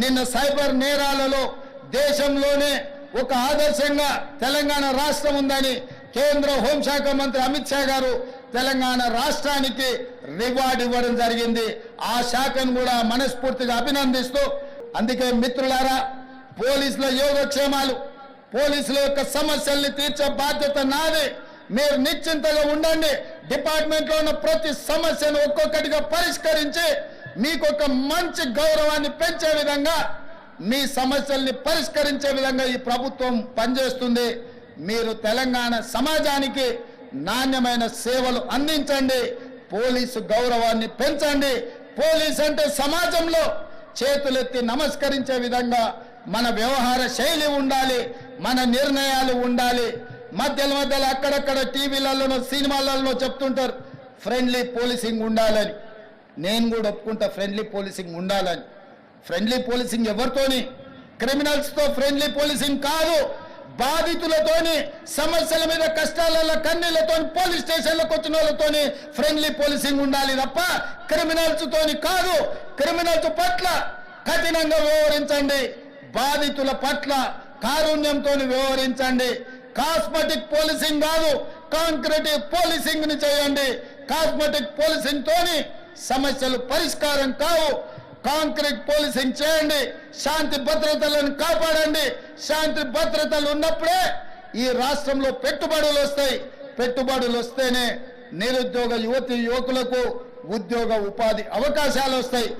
నిన్న సైబర్ నేరాలలో దేశంలోనే ఒక ఆదర్శంగా తెలంగాణ రాష్ట్రం ఉందని కేంద్ర హోంశాఖ మంత్రి అమిత్ షా గారు తెలంగాణ రాష్ట్రానికి రివార్డ్ ఇవ్వడం జరిగింది. ఆ శాఖను కూడా మనస్ఫూర్తిగా అభినందిస్తూ అందుకే మిత్రులారా పోలీసుల యోగక్షేమాలు పోలీసుల యొక్క సమస్యల్ని తీర్చే బాధ్యత నాది. మీరు నిశ్చింతగా ఉండండి. డిపార్ట్మెంట్లో ఉన్న ప్రతి సమస్యను ఒక్కొక్కటిగా పరిష్కరించి మీకు ఒక మంచి గౌరవాన్ని పెంచే విధంగా మీ సమస్యల్ని పరిష్కరించే విధంగా ఈ ప్రభుత్వం పనిచేస్తుంది. మీరు తెలంగాణ సమాజానికి నాణ్యమైన సేవలు అందించండి. పోలీసు గౌరవాన్ని పెంచండి. పోలీస్ అంటే సమాజంలో చేతులెత్తి నమస్కరించే విధంగా మన వ్యవహార శైలి ఉండాలి మన నిర్ణయాలు ఉండాలి. మధ్యలో మధ్యలో అక్కడక్కడ టీవీలలోనో సినిమాలలో చెప్తుంటారు ఫ్రెండ్లీ పోలీసింగ్ ఉండాలని. నేను కూడా ఒప్పుకుంటా ఫ్రెండ్లీ పోలీసింగ్ ఉండాలని. ఫ్రెండ్లీ పోలీసింగ్ ఎవరితోని? క్రిమినల్స్తో ఫ్రెండ్లీ పోలీసింగ్ కాదు. బాధితులతోని సమస్యల మీద కష్టాలలో కన్నీళ్ళతో పోలీస్ స్టేషన్లకు వచ్చిన వాళ్ళతోని ఫ్రెండ్లీ పోలీసింగ్ ఉండాలి తప్ప క్రిమినల్స్ తోని కాదు. క్రిమినల్స్ పట్ల కఠినంగా వ్యవహరించండి. బాధితుల పట్ల కారుణ్యంతో వ్యవహరించండి. కాస్మెటిక్ పోలీసింగ్ కాదు. కాంక్రీట్ పోలీసింగ్ని చేయండి. కాస్మెటిక్ పోలీసింగ్ తోని సమస్యలు పరిష్కారం కావు. కాంక్రీట్ పోలీసింగ్ చేయండి. శాంతి భద్రతలను కాపాడండి. శాంతి భద్రతలు ఉన్నప్పుడే ఈ రాష్ట్రంలో పెట్టుబడులు వస్తాయి. పెట్టుబడులు వస్తేనే నిరుద్యోగ యువతి యువకులకు ఉద్యోగ ఉపాధి అవకాశాలు వస్తాయి.